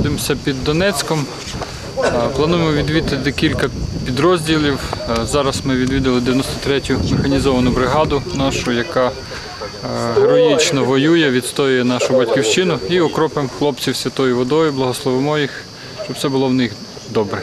Знаходимося під Донецьком. Плануємо відвідати кілька підрозділів. Зараз ми відвідали 93-ю механізовану бригаду нашу, яка героїчно воює, відстоює нашу батьківщину і окропимо хлопців святою водою, благословимо їх, щоб все було в них добре.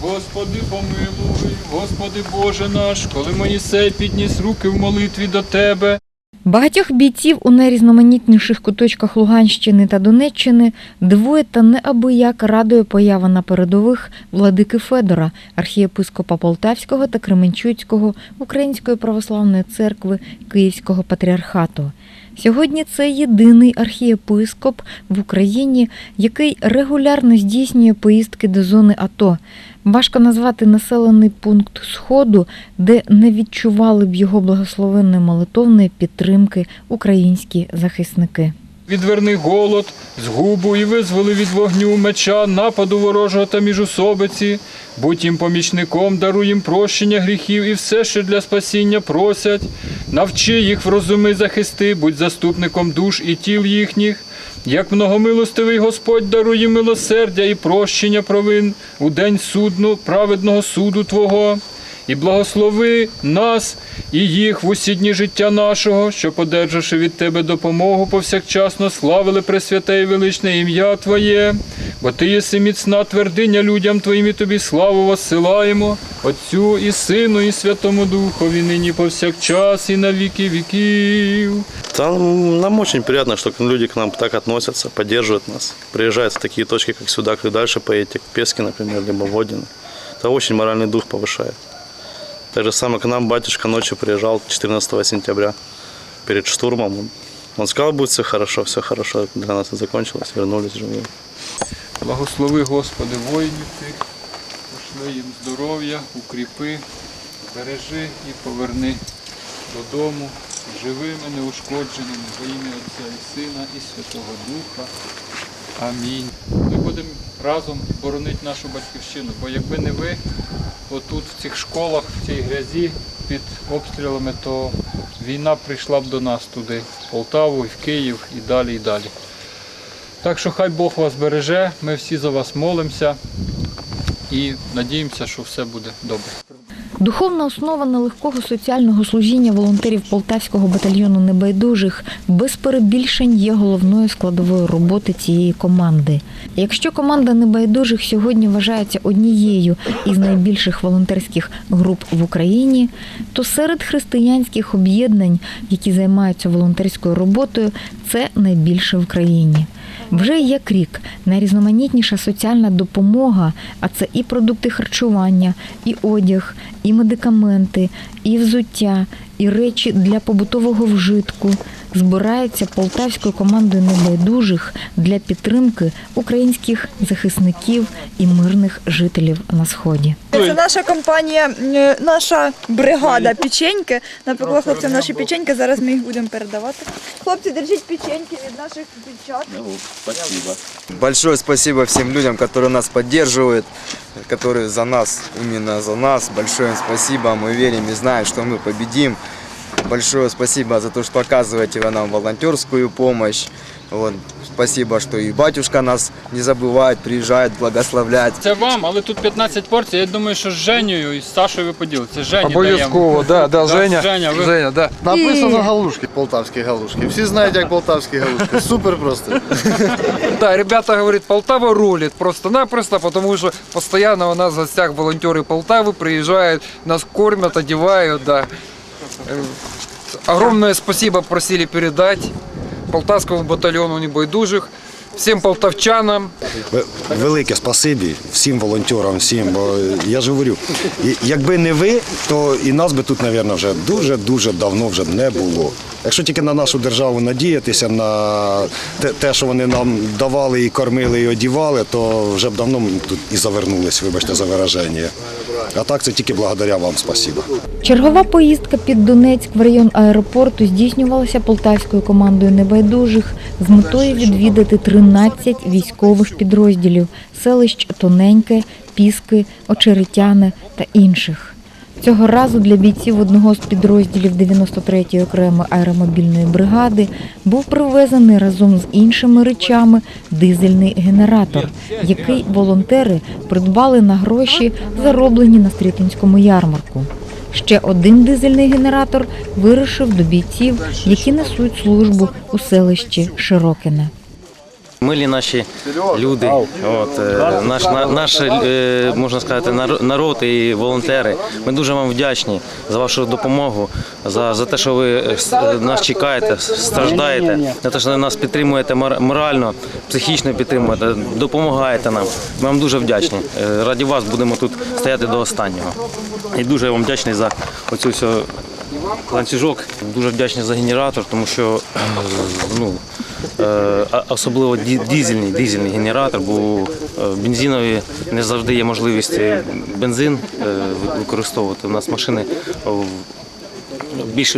Господи, помилуй, Господи Боже наш, коли Моїсей підніс руки в молитві до Тебе. Багатьох бійців у найрізноманітніших куточках Луганщини та Донеччини дивує та неабияк радує поява на передових владики Федора, архієпископа Полтавського та Кременчуцького Української православної церкви Київського патріархату. Сьогодні це єдиний архієпископ в Україні, який регулярно здійснює поїздки до зони АТО. Важко назвати населений пункт Сходу, де не відчували б його благословенної молитовної підтримки українські захисники. Відверни голод, згубу і визволи від вогню меча, нападу ворожого та міжусобиці. Будь їм помічником, даруй їм прощення гріхів і все, що для спасіння просять. Навчи їх врозуми захисти, будь заступником душ і тіл їхніх. Як многомилостивий Господь дарує милосердя і прощення провин у день судну, праведного суду Твого. І благослови нас і їх в усі дні життя нашого, що, подержавши від Тебе допомогу, повсякчасно славили пресвяте і величне ім'я Твоє, бо Ти єси міцна твердиня людям Твоїм і Тобі славу воссилаємо, Отцю і Сину, і Святому Духові, нині повсякчас і на віки віків. Там нам очень приятно, что люди к нам так относятся, поддерживают нас. Приезжают в такие точки, как сюда, как дальше поедете, к Песке, например, либо Водино. Это очень моральный дух повышает. Так же самое к нам батюшка ночью приезжал 14 сентября перед штурмом. Он, сказал, будет все хорошо, все хорошо. Для нас это закончилось, вернулись живые. Благослови, Господи, воїнів тих, пошли їм здоров'я, укріпи, бережи і поверни додому живими, неушкодженими во ім'я Отця і Сина і Святого Духа. Амінь. Разом боронити нашу батьківщину, бо якби не ви, отут в цих школах, в цій грязі під обстрілами, то війна прийшла б до нас туди, в Полтаву, і в Київ і далі, і далі. Так що хай Бог вас береже, ми всі за вас молимося і надіємося, що все буде добре. Духовна основа нелегкого соціального служіння волонтерів Полтавського батальйону небайдужих без перебільшень є головною складовою роботи цієї команди. Якщо команда небайдужих сьогодні вважається однією із найбільших волонтерських груп в Україні, то серед християнських об'єднань, які займаються волонтерською роботою, це найбільше в країні. Вже як рік найрізноманітніша соціальна допомога, а це і продукти харчування, і одяг, і медикаменти, і взуття, і речі для побутового вжитку збирається полтавською командою небайдужих для підтримки українських захисників і мирних жителів на сході. Це наша компанія, е, наша бригада печеньки. Напекла хлопцям наші печеньки. Зараз ми їх будемо передавати. Хлопці, держіть печеньки від наших дівчат. Большое спасибо всем людям, которые нас поддерживают, которые за нас, именно за нас. Большое им спасибо. Мы верим и знаем, что мы победим. Большое спасибо за то, что оказываете вы нам волонтерскую помощь. Вот. Спасибо, что и батюшка нас не забывает, приезжает благословлять. Це вам, але тут 15 порцій. Я думаю, що з Женєю і з Сашою ви поділите. Жені Обов'язково, да, да, Женя. Женя, ви- Женя, да. Написано галушки, полтавські галушки. Всі знають, як полтавські галушки. Супер просто. Да, ребята говорят, Полтава рулит просто-напросто, потому что постоянно у нас в гостях волонтеры Полтавы приезжают, нас кормят, одевают, да. Огромное спасибо просили передать Полтавскому батальону небойдужих, всем полтавчанам, Велике спасибі всім волонтерам, всім. Бо я ж говорю, якби не ви, то і нас би тут, мабуть, вже дуже-дуже давно вже не було. Якщо тільки на нашу державу надіятися, на те, що вони нам давали і кормили, і одівали, то вже б давно ми тут і завернулись, вибачте за вираження. А так це тільки благодаря вам спасибо. Чергова поїздка під Донецьк в район аеропорту здійснювалася полтавською командою небайдужих з метою відвідати 13 військових підрозділів селищ Тоненьке, Піски, Очеретяне та інших. Цього разу для бійців одного з підрозділів 93-ї окремої аеромобільної бригади був привезений разом з іншими речами дизельний генератор, який волонтери придбали на гроші, зароблені на Стрітинському ярмарку. Ще один дизельний генератор вирушив до бійців, які несуть службу у селищі Широкине. Милі наші люди, от, е, наш, на- наш, е, можна сказати, нар- народ і волонтери. Ми дуже вам вдячні за вашу допомогу, за, за те, що ви е, нас чекаєте, страждаєте, за те, що ви нас підтримуєте мор- морально, психічно підтримуєте, допомагаєте нам. Ми вам дуже вдячні. Раді вас будемо тут стояти до останнього. І дуже вам вдячний за оцю всю ланцюжок. Дуже вдячний за генератор, тому що е, ну, е, особливо ді- дизельний, генератор, бо е, бензинові не завжди є можливість бензин використовувати. У нас машини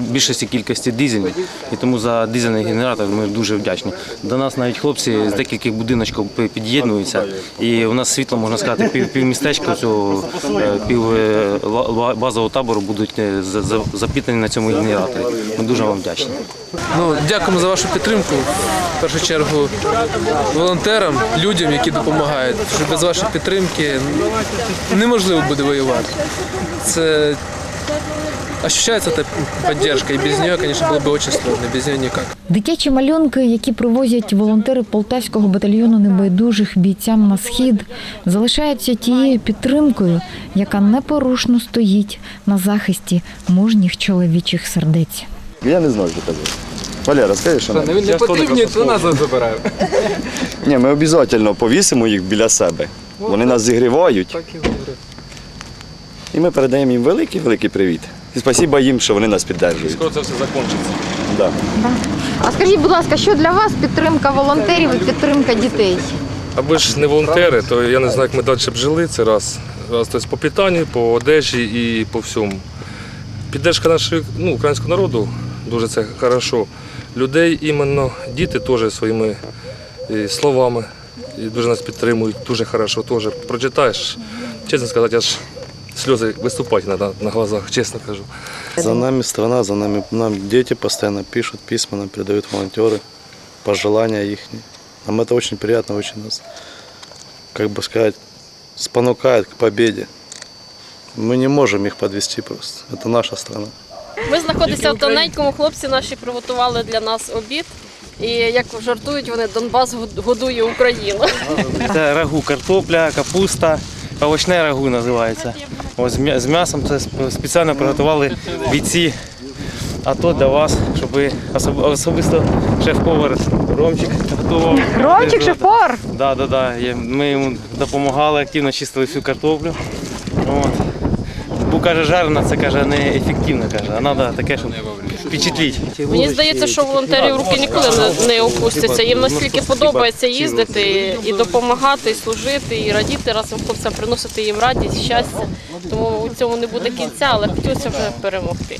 більшості кількості дизельні, і тому за дизельний генератор ми дуже вдячні. До нас навіть хлопці з декількох будиночків під'єднуються, і у нас світло, можна сказати, пів, цього е, пів е, ла- ла- базового табору будуть е, за- за- запітані на цьому генераторі. Ми дуже вам вдячні. Ну, дякуємо за вашу підтримку. В першу чергу волонтерам, людям, які допомагають. Що без вашої підтримки неможливо буде воювати. Це ощущается эта поддержка, и без нее, конечно, было бы очень сложно, без нее никак. Дитячі малюнки, які привозять волонтери полтавського батальйону небайдужих бійцям на схід, залишаються тією підтримкою, яка непорушно стоїть на захисті мужніх чоловічих сердець. Я не знаю, що казати. Валера, скажи, що Не, не потрібні, то нас забирають. Ні, ми обов'язково повісимо їх біля себе. Вони нас зігрівають. Так і говорю. І ми передаємо їм великий великий привіт. І спасибо їм, що вони нас підтримують. Скоро це все закінчиться. Да. А скажіть, будь ласка, що для вас підтримка волонтерів і підтримка дітей? Аби ж не волонтери, то я не знаю, як ми далі б жили. Це раз. Раз тобто по питанню, по одежі і по всьому. Піддержка нашого ну, українського народу дуже це хорошо. Людей іменно діти теж своїми е, словами і дуже нас підтримують, дуже хорошо теж. Прочитаєш, чесно сказати, аж сльози виступають на, на глазах, чесно кажу. За нами страна, за нами нам дети постоянно пишут письма, нам передают волонтеры, пожелания их. Нам это очень приятно, очень нас, как бы сказать, спонукает к победе. Мы не можем их подвести просто. Это наша страна. Ми знаходимося в тоненькому. Хлопці наші приготували для нас обід. І як жартують вони, Донбас год- годує Україну. Це рагу, картопля, капуста, овочне рагу називається. Ось з м'ясом це спеціально приготували бійці. А то для вас, щоб ви особисто шеф-повар Ромчик готував. Ромчик, шеф-повар? Да, да, да. Ми йому допомагали, активно чистили всю картоплю. Каже, жарена, це каже неефективно, каже, а треба таке, щоб впечатлити. Мені здається, що волонтерів руки ніколи не, не опустяться. Їм настільки подобається їздити і допомагати, і служити, і радіти разом хлопцям, приносити їм радість, щастя. Тому у цьому не буде кінця, але хотілося вже перемогти.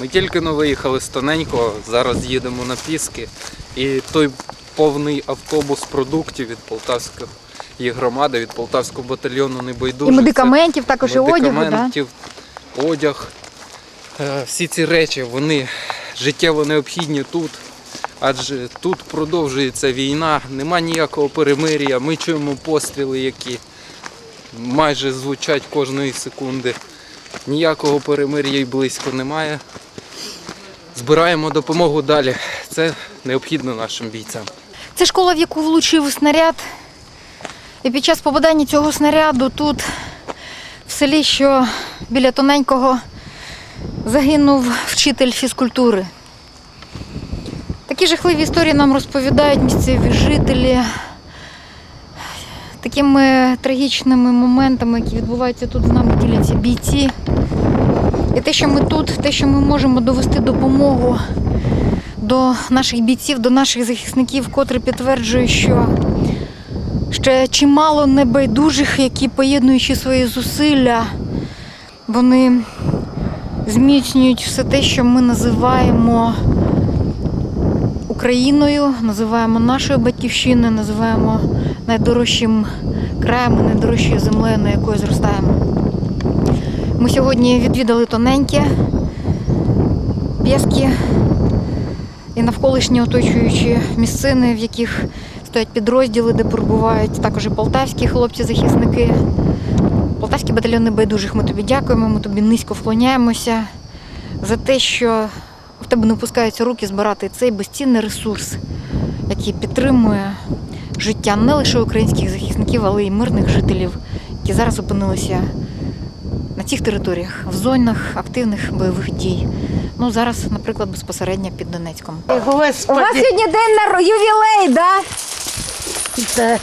Ми тільки но виїхали з тоненького, зараз їдемо на Піски. І той повний автобус продуктів від Полтавської громади, від Полтавського батальйону І небайдужих. медикаментів, також і одягу, медикаментів, одяг. Е, Всі ці речі вони життєво необхідні тут. Адже тут продовжується війна, нема ніякого перемир'я. Ми чуємо постріли, які майже звучать кожної секунди. Ніякого перемир'я й близько немає. Збираємо допомогу далі. Це необхідно нашим бійцям. Це школа, в яку влучив снаряд. І під час попадання цього снаряду тут, в селі, що біля тоненького, загинув вчитель фізкультури. Такі жахливі історії нам розповідають місцеві жителі. Такими трагічними моментами, які відбуваються тут з нами, діляться бійці. І те, що ми тут, те, що ми можемо довести допомогу до наших бійців, до наших захисників, котре підтверджує, що ще чимало небайдужих, які поєднуючи свої зусилля, вони зміцнюють все те, що ми називаємо Україною, називаємо нашою батьківщиною, називаємо найдорожчим краєм, найдорожчою землею, на якої зростаємо. Ми сьогодні відвідали тоненьке, Пєски і навколишні оточуючі місцини, в яких стоять підрозділи, де перебувають також і полтавські хлопці-захисники. Полтавський батальйон небайдужих, ми тобі дякуємо, ми тобі низько вклоняємося за те, що в тебе не опускаються руки збирати цей безцінний ресурс, який підтримує життя не лише українських захисників, але й мирних жителів, які зараз опинилися на цих територіях, в зонах активних бойових дій. Ну зараз, наприклад, безпосередньо під Донецьком. У вас сьогодні день на ювілей, да? Да.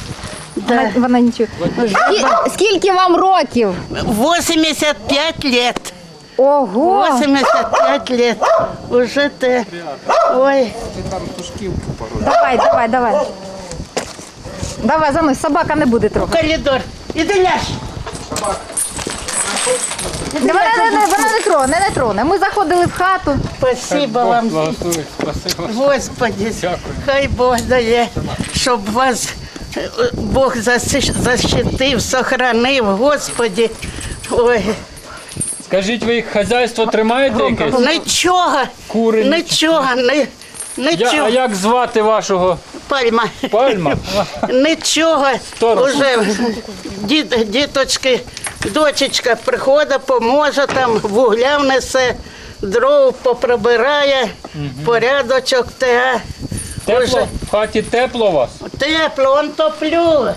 Вона, вона нічого. Скі- Скільки вам років? 85 лет. Ого! 85 лет. Уже те. Ой. Давай, давай, давай. Давай, за мною, собака не буде трохи. Коридор. Іди ляж. Вона не, не, вона не троне, не троне. Ми заходили в хату. Спасибо вам. Господи, хай Бог дає, щоб вас е, Бог заси- защитив, сохранив, Господи. Ой, Скажіть, ви їх хазяйство тримаєте якесь? нічого, Кури, нічого, не, Я, нічого. а як звати вашого Пальма. пальма? Нічого. Сторож. Уже дід, діточки, дочечка приходить, поможе там, вугля внесе, дров поприбирає, порядочок те. Тепло? В хаті тепло у вас? тепло, он топлю.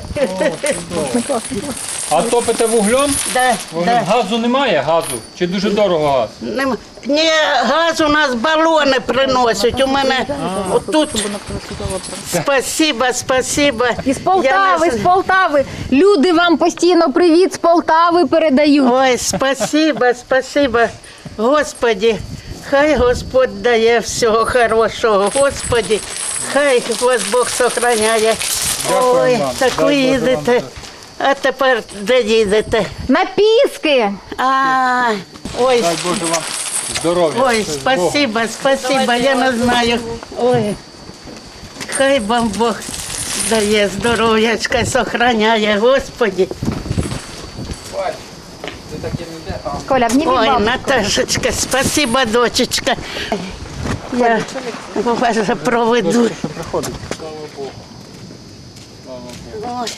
А топите вуглем? Да, Вуглем? да. Газу немає газу? Чи дуже дорого газ? Нем- Ні, газ у нас балони приносять. У мене тут. Спасибо, спасибо. Із Полтави, з Полтави. Люди вам постійно привіт з Полтави передають. Ой, спасибо, спасибо. Господи, хай Господь дає всього хорошого. Господи, хай вас Бог сохраняє. Дякую Ой, вам. так Дай ви їдете. А тепер де їдете? На піски. А, ой, Дай Боже вам здоров'я. ой, З Богом. спасибо, спасибо, я не знаю. Ой, хай вам Бог дає здоров'ячка, сохраняє, Господи. Коля, обніми Ой, бабушку. Наташечка, спасибо, дочечка. Я вас проведу. Ой.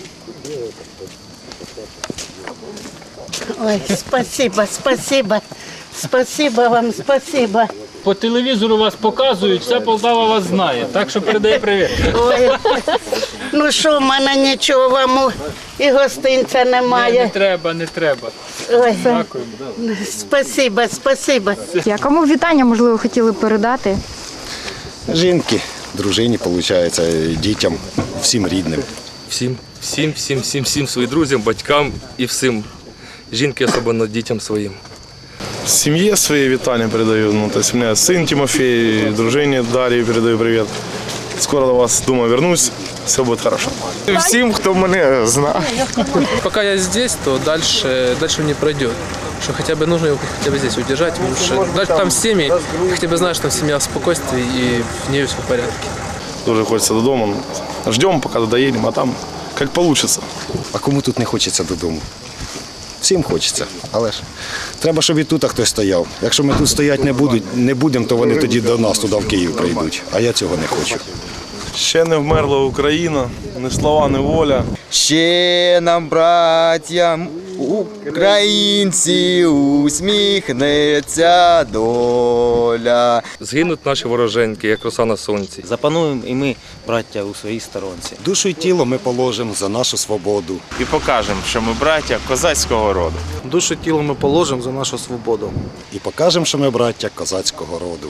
Ой, спасибо, спасибо. Спасибо вам, спасибо. По телевізору вас показують, вся Полтава вас знає. Так що передає привіт. Ой. Ну що, в мене нічого вам у- і гостинця не немає. треба, не треба. Ой, Дякую. спасибо, спасибо. А кому вітання, можливо, хотіли передати? Жінки, дружині, виходить, дітям, всім рідним. Всім, всім, всім, всім, всім своїм друзям, батькам і всім. Жінки, особливо дітям своїм. Семье своей витания передаю. Ну, то есть у меня сын Тимофей, дружине Дарье передаю привет. Скоро до вас, думаю, вернусь. Все будет хорошо. Всем, кто меня знает. Пока я здесь, то дальше, дальше не пройдет. Что хотя бы нужно его хотя бы здесь удержать. Что дальше там семьи, хотя бы знаешь, что там семья в спокойствии и в ней все в порядке. Тоже хочется до дома. Ждем, пока доедем, а там как получится. А кому тут не хочеться додому? Всім хочеться, але ж треба, щоб і тут хтось стояв. Якщо ми тут стояти не будуть, не будемо, то вони тоді до нас туди в Київ прийдуть. А я цього не хочу. Ще не вмерла Україна, ні слова, ні воля. Ще нам, братям, українці, усміхнеться доля. Згинуть наші вороженьки, як роса на сонці. Запануємо і ми, браття, у своїй сторонці. Душу і тіло ми положимо за нашу свободу. і покажемо, що ми браття козацького роду. Душу тіло ми положимо за нашу свободу. І покажемо, що ми браття козацького роду.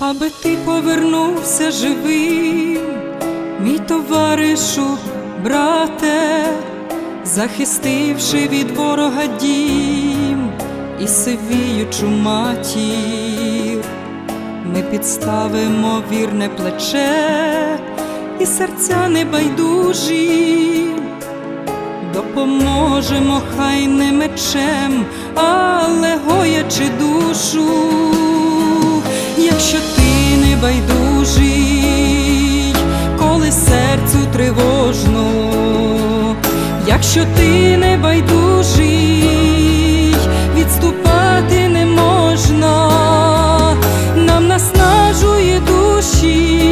аби ти повернувся живим, мій товаришу, брате, захистивши від ворога дім і сивіючу матір, ми підставимо вірне плече і серця небайдужі. Допоможемо хай не мечем, але гоячи душу, якщо ти не байдужий, коли серцю тривожно що ти не байдужий, відступати не можна, нам наснажує душі.